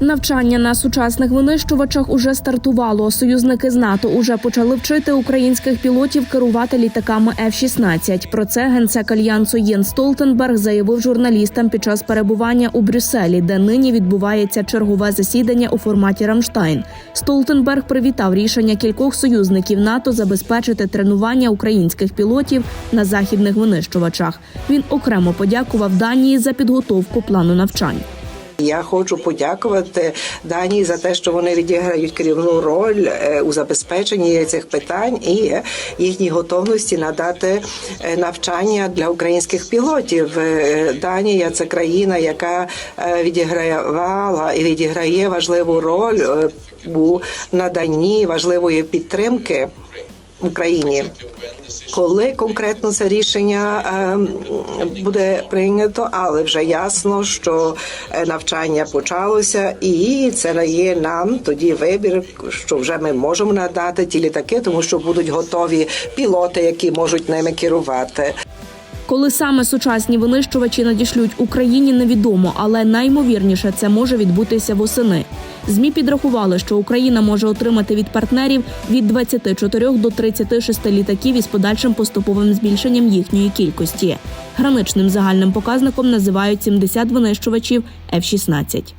Навчання на сучасних винищувачах уже стартувало. Союзники з НАТО уже почали вчити українських пілотів керувати літаками F-16. Про це генсек альянсу Єн Столтенберг заявив журналістам під час перебування у Брюсселі, де нині відбувається чергове засідання у форматі Рамштайн. Столтенберг привітав рішення кількох союзників НАТО забезпечити тренування українських пілотів на західних винищувачах. Він окремо подякував Данії за підготовку плану навчань. Я хочу подякувати Данії за те, що вони відіграють керівну роль е, у забезпеченні цих питань і їхній готовності надати е, навчання для українських пілотів. Е, Данія це країна, яка відігравала і відіграє важливу роль у наданні важливої підтримки. Україні, коли конкретно це рішення е, буде прийнято, але вже ясно, що е, навчання почалося, і це дає нам тоді вибір, що вже ми можемо надати ті літаки, тому що будуть готові пілоти, які можуть ними керувати. Коли саме сучасні винищувачі надішлють Україні, невідомо, але наймовірніше це може відбутися восени. Змі підрахували, що Україна може отримати від партнерів від 24 до 36 літаків із подальшим поступовим збільшенням їхньої кількості. Граничним загальним показником називають 70 винищувачів F-16.